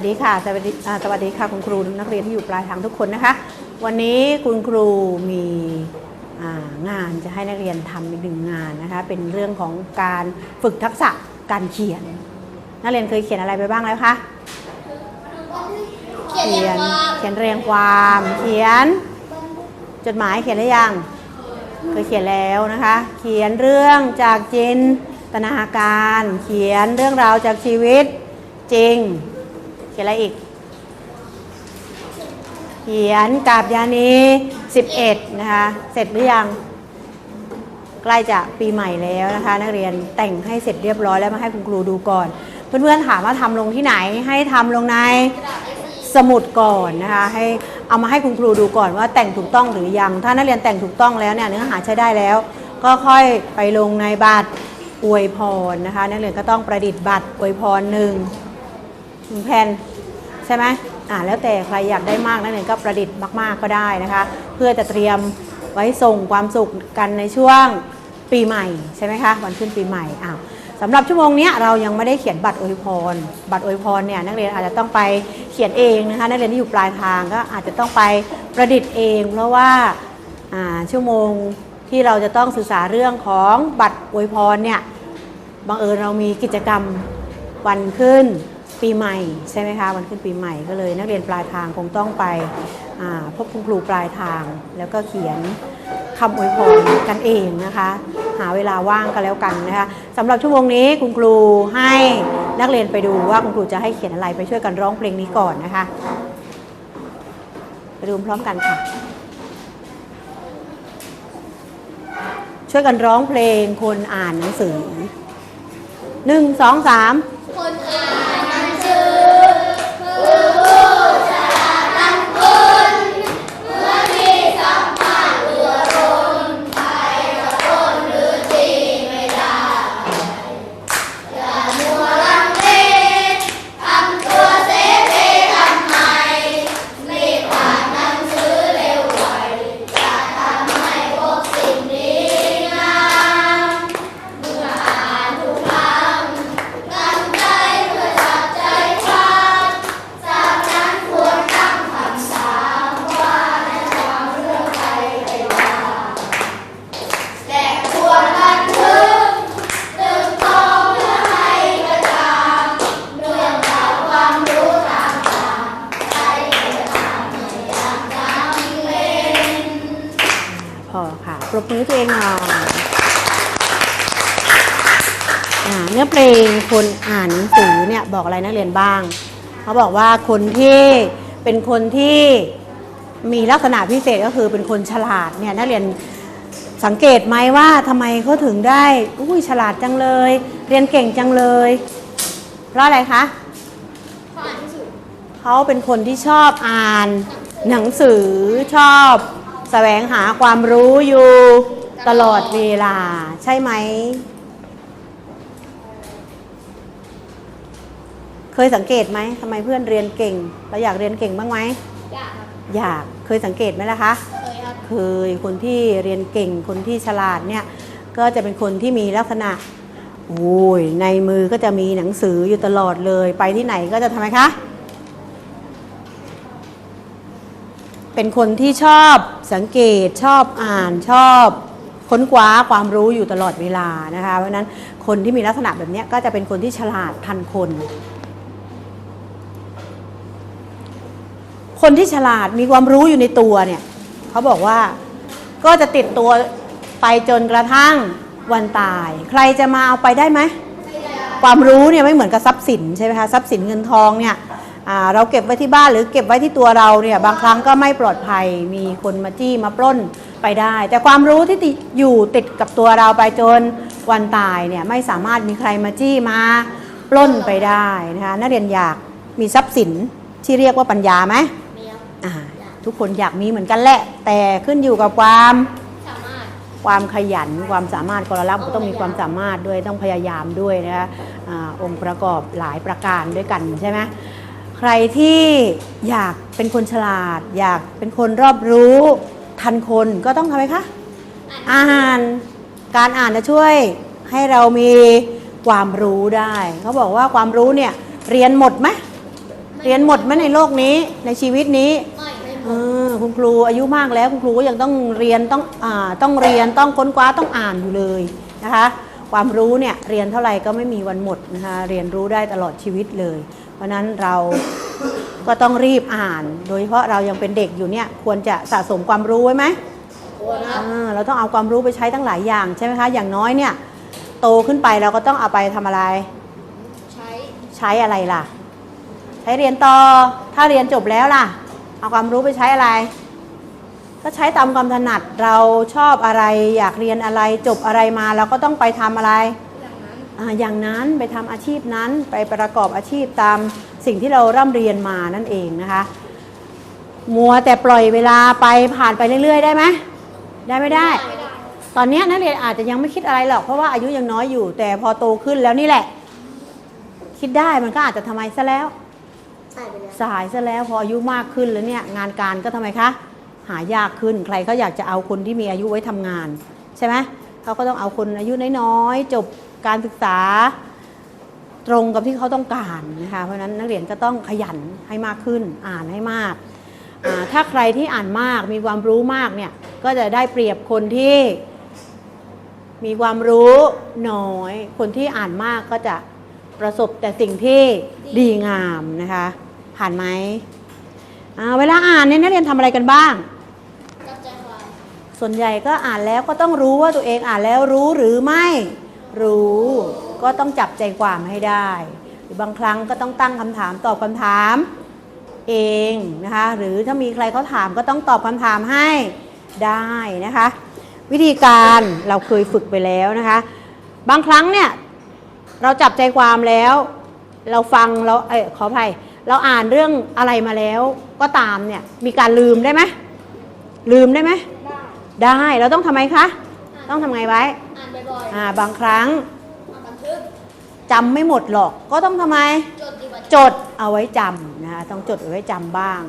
วัสดีค่ะ สวัสดีอ่าสวัสดีค่ะคุณครูนักเรียนที่อยู่ปลายทางทุกคนนะคะ วันนี้คุณครูมีอ่างานจะให้นักเรียนทำอีกหนึ่งงานนะคะเป็นเรื่องของการฝึกทักษะการเขียน นักเรียนเคยเขียนอะไรไปบ้างแล้วคะเขียนเขียนเรียงความเขียน จดหมายเขียนหรือยังเคยเขียนแล้วนะคะ เขียนเรื่องจากจินตนาการ เขียนเรื่องราวจากชีวิตจริง เขียนอะไรอีก เขียนกาบยานี11 นะคะ เสร็จหรือยัง ใกล้จะปีใหม่แล้วนะคะ นักเรียนแต่งให้เสร็จเรียบร้อยแล้วมาให้คุณครูดูก่อน เพื่อนๆถามว่าทำลงที่ไหน ให้ทำลงในสมุดก่อนนะคะให้เอามาให้คุณครูดูก่อนว่าแต่งถูกต้องหรือยัง ถ้านักเรียนแต่งถูกต้องแล้วเนี่ยเนื้อหาใช้ได้แล้ว ก็ค่อยไปลงในบัตรอวยพรนะคะ นักเรียนก็ต้องประดิษฐ์บัตรอวยพรหนึ่ง หนึ่งแผ่นใช่ไหมอ่าแล้วแต่ใครอยากได้มากนักเรียนก็ประดิษฐ์มาก ๆก็ได้นะคะ เพื่อจะเตรียมไว้ส่งความสุขกันในช่วงปีใหม่ใช่ไหมคะวันขึ้นปีใหม่อ้าวสำหรับชั่วโมงนี้เรายังไม่ได้เขียนบัตรอวยพร บัตรอวยพรเนี่ยนักเรียนอาจจะต้องไปเขียนเองนะคะนักเรียนที่อยู่ปลายทางก็อาจจะต้องไปประดิษฐ์เอง เพราะว่าอ่าชั่วโมงที่เราจะต้องศึกษาเรื่องของบัตรอวยพรเนี่ยบังเอิญเรามีกิจกรรมวันขึ้น ปีใหม่ใช่ไหมคะวันขึ้นปีใหม่ก็เลย นักเรียนปลายทางคงต้องไปพบคุณครูปลายทาง แล้วก็เขียนคำอวยพรกันเองนะคะ หาเวลาว่างกันแล้วกันนะคะสำหรับชั่วโมงนี้คุณครูให้นักเรียนไปดูว่าคุณครูจะให้เขียนอะไรไปช่วยกันร้องเพลงนี้ก่อนนะคะ ไปดูพร้อมกันค่ะ ช่วยกันร้องเพลงคนอ่านหนังสือหนึ่งสองสามคนอ่าน พอค่ะ ปรบมือตัวเองหน่อยอ่าเนื้อเพลงคนอ่านหนังสือเนี่ยบอกอะไรนักเรียนบ้าง เขาบอกว่าคนที่เป็นคนที่มีลักษณะพิเศษก็คือเป็นคนฉลาดเนี่ยนักเรียนสังเกตไหมว่าทำไมเขาถึงได้อุ้ยฉลาดจังเลย เรียนเก่งจังเลย เพราะอะไรคะข้ออ่านที่สุดเขาเป็นคนที่ชอบอ่านหนังสือชอบ แสวงหาความรู้อยู่ตลอดเวลา ใช่ไหม เคยสังเกตไหมทำไมเพื่อนเรียนเก่ง เราอยากเรียนเก่งบ้างไหมยากครับอยากเคยสังเกตไหมล่ะคะเคยครับเคยคนที่เรียนเก่งคนที่ฉลาดเนี่ย ก็จะเป็นคนที่มีลักษณะโอ้ยในมือก็จะมีหนังสืออยู่ตลอดเลย ไปที่ไหนก็จะทำไมคะ เป็นคนที่ชอบสังเกตชอบอ่านชอบค้นคว้าความรู้อยู่ตลอดเวลานะคะเพราะนั้นคนที่มีลักษณะแบบนี้ก็จะเป็นคนที่ฉลาดทันคน คนที่ฉลาดมีความรู้อยู่ในตัวเนี่ยเขาบอกว่าก็จะติดตัวไปจนกระทั่งวันตาย ใครจะมาเอาไปได้ไหมความรู้เนี่ยไม่เหมือนกับทรัพย์สินใช่ไหมคะทรัพย์สินเงินทองเนี่ย เราเก็บไว้ที่บ้านหรือเก็บไว้ที่ตัวเราเนี่ยบางครั้งก็ไม่ปลอดภัยมีคนมาจี้มาปล้นไปได้ แต่ความรู้ที่ติดอยู่ติดกับตัวเราไปจนวันตายเนี่ยไม่สามารถมีใครมาจี้มาปล้นไปได้นะคะนักเรียนอยากมีทรัพย์สินที่เรียกว่าปัญญาไหมมีครับอ่าทุกคนอยากมีเหมือนกันแหละ แต่ขึ้นอยู่กับความสามารถความขยันความสามารถกรลับก็ต้องมีความสามารถด้วยต้องพยายามด้วยนะคะอาองค์ประกอบหลายประการด้วยกันใช่ไหม ใครที่อยากเป็นคนฉลาด อยากเป็นคนรอบรู้ทันคนก็ต้องทำไมคะอ่านการอ่านจะช่วยให้เรามีความรู้ได้ เขาบอกว่าความรู้เนี่ยเรียนหมดไหมเรียนหมดไหมในโลกนี้ในชีวิตนี้ไม่ไม่หมเอดอคุณครูอายุมากแล้วคุณครูก็ยังต้องเรียนต้องอ่าต้องเรียนต้องค้นคว้าต้องอ่านอยู่เลยนะคะ ความรู้เนี่ยเรียนเท่าไหร่ก็ไม่มีวันหมดนะคะเรียนรู้ได้ตลอดชีวิตเลยเพ ราะฉะนั้นเราก็ต้องรีบอ่าน โดยเฉพาะเรายังเป็นเด็กอยู่เนี่ยควรจะสะสมความรู้ไว้ไหมควรครับอ่าเราต้องเอาความรู้ไปใช้ตั้งหลายอย่างใช่ไหมคะ อย่างน้อยเนี่ยโตขึ้นไปเราก็ต้องเอาไปทำอะไร ใช้ใช้อะไรล่ะ ใช้เรียนต่อ ถ้าเรียนจบแล้วล่ะ เอาความรู้ไปใช้อะไร ก็ใช้ตามความถนัดเราชอบอะไรอยากเรียนอะไรจบอะไรมาเราก็ต้องไปทำอะไร อย่างนั้นอ่าอย่างนั้นไปทำอาชีพนั้นไปประกอบอาชีพตามสิ่งที่เราร่ำเรียนมานั่นเองนะคะ มัวแต่ปล่อยเวลาไปผ่านไปเรื่อย ๆ ได้ไหมได้ไม่ได้ไม่ได้ตอนเนี้ยนักเรียนอาจจะยังไม่คิดอะไรหรอกเพราะว่าอายุยังน้อยอยู่ แต่พอโตขึ้นแล้วนี่แหละ คิดได้มันก็อาจจะทำไมซะแล้วใส่ไปแล้วสายซะแล้วพออายุมากขึ้นแล้วเนี่ยงานการก็ทำไมคะ หายากขึ้นใครเขาอยากจะเอาคนที่มีอายุไว้ทำงาน ใช่ไหมเขาก็ต้องเอาคนอายุน้อยๆจบ การศึกษาตรงกับที่เขาต้องการนะคะเพราะฉะนั้นนักเรียนก็ต้องขยันให้มากขึ้น อ่านให้มากอ่าถ้าใครที่อ่านมากมีความรู้มากเนี่ยก็จะได้เปรียบคนที่มีความรู้น้อย คนที่อ่านมากก็จะประสบแต่สิ่งที่ดีงามนะคะ ผ่านไหมอ่าเวลาอ่านเนี่ยนักเรียนทำอะไรกันบ้างจับใจความส่วนใหญ่ก็อ่านแล้วก็ต้องรู้ว่าตัวเองอ่านแล้วรู้หรือไม่ รู้ก็ต้องจับใจความให้ได้ หรือบางครั้งก็ต้องตั้งคำถามตอบคำถามเองนะคะหรือถ้ามีใครเขาถามก็ต้องตอบคำถามให้ได้นะคะ วิธีการเราเคยฝึกไปแล้วนะคะ บางครั้งเนี่ยเราจับใจความแล้ว เราฟังเราเอยขออภัยเราอ่านเรื่องอะไรมาแล้วก็ตามเนี่ยมีการลืมได้ไหมลืมได้ไหมได้ได้เราต้องทำไมคะ ต้องทำไงไว้ อ่าน อยอ่าบางครั้งๆอ่านบันทึกจำไม่หมดหรอก ก็ต้องทำไม จดดีกว่าจดเอาไว้จำนะคะต้องจดเอาไว้จำบ้าง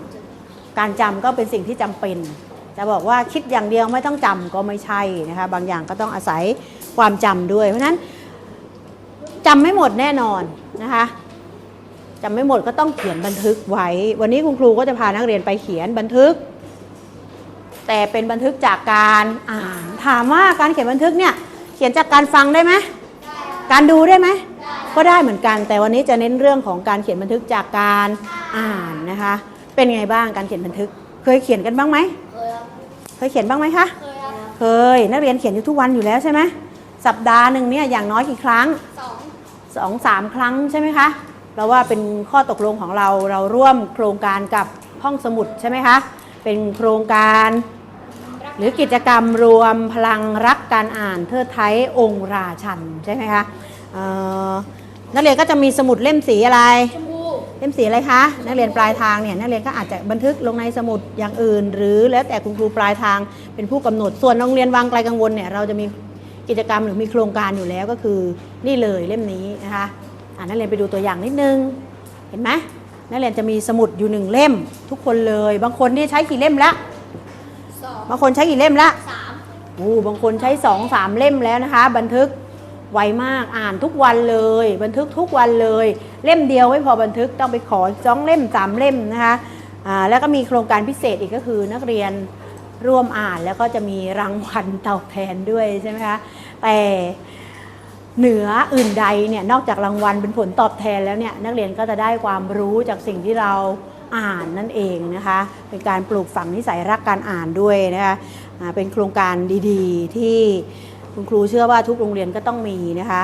การจำก็เป็นสิ่งที่จำเป็น จะบอกว่าคิดอย่างเดียวไม่ต้องจำก็ไม่ใช่นะคะบางอย่างก็ต้องอาศัยความจำด้วย เพราะฉะนั้นจำไม่หมดแน่นอนนะคะจำไม่หมดก็ต้องเขียนบันทึกไว้ วันนี้คุณครูก็จะพานักเรียนไปเขียนบันทึก แต่เป็นบันทึกจากการอ่านถามว่าการเขียนบันทึกเนี่ยเขียนจากการฟังได้ไหมการดูได้ไหมก็ได้เหมือนกัน แต่วันนี้จะเน้นเรื่องของการเขียนบันทึกจากการอ่านนะคะ เป็นไงบ้างการเขียนบันทึก เคยเขียนกันบ้างไหมเคยเคยเขียนบ้างไหมคะเคยนักเรียนเขียนอยู่ทุกวันอยู่แล้วใช่ไหมสัปดาห์หนึ่งเนี่ยอย่างน้อยกี่ครั้งสองสองสามครั้งใช่ไหมคะเราว่าเป็นข้อตกลงของเราเราร่วมโครงการกับห้องสมุดใช่ไหมคะเป็นโครงการ รือกิจกรรมรวมพลังรักการอ่านเทิดไทยองค์ราชันใช่ไหมคะนักเรียนก็จะมีสมุดเล่มสีอะไรเล่มสีอะไรคะ นักเรียนปลายทางเนี่ยนักเรียนก็อาจจะบันทึกลงในสมุดอย่างอื่น หรือแล้วแต่คุณครูปลายทางเป็นผู้กำหนดส่วนโรงเรียนวังไกลกังวลเนี่ยเราจะมีกิจกรรมหรือมีโครงการอยู่แล้วก็คือนี่เลยเล่มนี้นะคะอ่านักเรียนไปดูตัวอย่างนิดนึงเห็นไหมนักเรียนจะมีสมุดอยู่หนึ่งเล่มทุกคนเลย บางคนนี่ใช้กี่เล่มละ สองบางคนใช้กี่เล่มละสามโอ้บางคนใช้สองสามเล่มแล้วนะคะ บันทึกไวมากอ่านทุกวันเลย บันทึกทุกวันเลย เล่มเดียวไม่พอบันทึกต้องไปขอสองเล่มสามเล่มนะคะอ่าแล้วก็มีโครงการพิเศษอีกก็คือนักเรียนร่วมอ่านแล้วก็จะมีรางวัลตอบแทนด้วยใช่ไหมคะแต่เหนืออื่นใดเนี่ยนอกจากรางวัลเป็นผลตอบแทนแล้วเนี่ยนักเรียนก็จะได้ความรู้จากสิ่งที่เรา อ่านนั่นเองนะคะ เป็นการปลูกฝังนิสัยรักการอ่านด้วยนะคะเป็นโครงการดีๆ ที่คุณครูเชื่อว่าทุกโรงเรียนก็ต้องมีนะคะ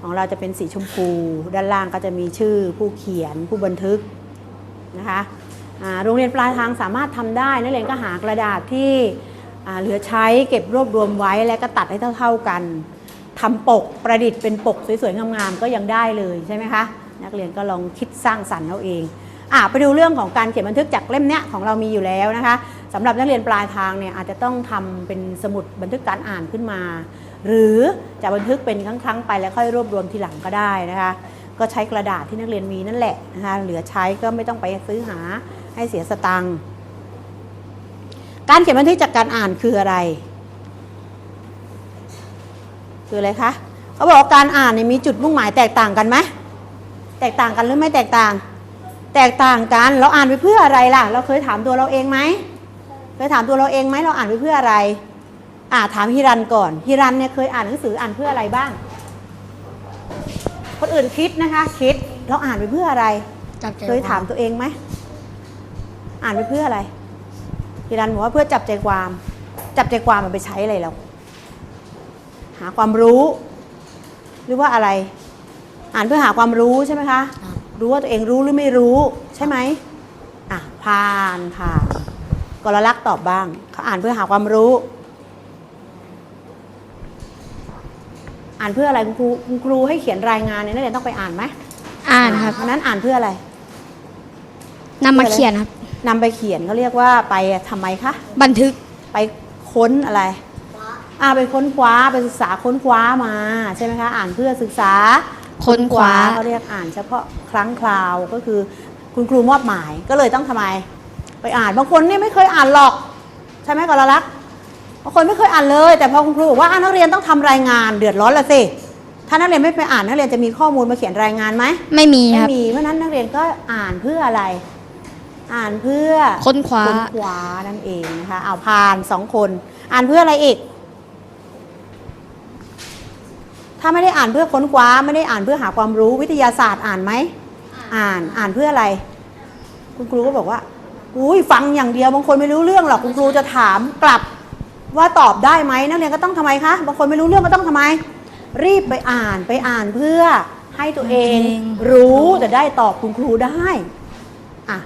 ของเราจะเป็นสีชมพู ด้านล่างก็จะมีชื่อผู้เขียนผู้บันทึกนะคะโรงเรียนปลายทางสามารถทำได้นักเรียนก็หากระดาษที่เหลือใช้เก็บรวบรวมไว้แล้วก็ตัดให้เท่า ๆกันทำปกประดิษฐ์เป็นปกสวยๆงามๆก็ยังได้เลยใช่ไหมคะนักเรียนก็ลองคิดสร้างสรรค์เอาเอง อะไปดูเรื่องของการเขียนบันทึกจากเล่มเนี้ยของเรามีอยู่แล้วนะคะสำหรับนักเรียนปลายทางเนี่ยอาจจะต้องทำเป็นสมุดบันทึกการอ่านขึ้นมา หรือจะบันทึกเป็นครั้งๆไปแล้วค่อยรวบรวมทีหลังก็ได้นะคะ ก็ใช้กระดาษที่นักเรียนมีนั่นแหละนะคะเหลือใช้ก็ไม่ต้องไปซื้อหาให้เสียสตังค์การเขียนบันทึกจากการอ่านคืออะไร คืออะไรคะเขาบอกว่าการอ่านเนี่ยมีจุดมุ่งหมายแตกต่างกันไหมแตกต่างกันหรือไม่แตกต่าง แตกต่างกัน เราอ่านไปเพื่ออะไรล่ะ เราเคยถามตัวเราเองไหมเคยถามตัวเราเองไหมเราอ่านไปเพื่ออะไร อ่าถามฮิรันก่อนฮิรันเนี่ยเคยอ่านหนังสืออ่านเพื่ออะไรบ้าง คนอื่นคิดนะคะ คิดเราอ่านไปเพื่ออะไรจับใจเคยถามตัวเองไหมอ่านไปเพื่ออะไรฮิรันบอกว่าเพื่อจับใจความ จับใจความมันไปใช้อะไรเราหาความรู้ หรือว่าอะไร อ่านเพื่อหาความรู้ใช่ไหมคะค รับรู้ว่าตัวเองรู้หรือไม่รู้ใช่ไหมอะผ่านค่ะกรลักษณ์ตอบบ้างเขาอ่านเพื่อหาความรู้ อ่านเพื่ออะไรคุณครูคุณครูให้เขียนรายงานเนี่ยนักเรียนต้องไปอ่านไหมอ่านครับเพราะฉะนั้นอ่านเพื่ออะไรนำมาเขียนครับนำไปเขียนเขาเรียกว่าไปทำไมคะบันทึกไปค้นอะไรอ่าไปค้นคว้าไปศึกษาค้นคว้ามาใช่ไหมคะอ่านเพื่อศึกษาค้นคว้าเขาเรียกอ่านเฉพาะ ครั้งคราวก็คือ คุณครูมอบหมายก็เลยต้องทำไม ไปอ่านบางคนเนี่ยไม่เคยอ่านหรอก ใช่ไหมกรลักษณ์บางคนไม่เคยอ่านเลย แต่พอคุณครูบอกว่าอ่านักเรียนต้องทำรายงานเดือดร้อนละสิถ้านักเรียนไม่ไปอ่านนักเรียนจะมีข้อมูลมาเขียนรายงานไหมไม่มีไม่ครับมีเพราะฉะนั้นนักเรียนก็อ่านเพื่ออะไร อ่านเพื่อค้นคว้าค้นคว้านั่นเองนะคะเอาผ่านสองคน อ่านเพื่ออะไรอีก ถ้าไม่ได้อ่านเพื่อค้นคว้า ไม่ได้อ่านเพื่อหาความรู้วิทยาศาสตร์อ่านไหม อ่านอ่านเพื่ออะไร คุณครูก็บอกว่าอุ้ยฟังอย่างเดียวบางคนไม่รู้เรื่องหรอกคุณครูจะถามกลับว่าตอบได้ไหมนักเรียนก็ต้องทำไมคะบางคนไม่รู้เรื่องก็ต้องทำไม รีบไปอ่านไปอ่านเพื่อให้ตัวเองให้ตัวเองรู้แต่ได้ตอบคุณครูได้อะ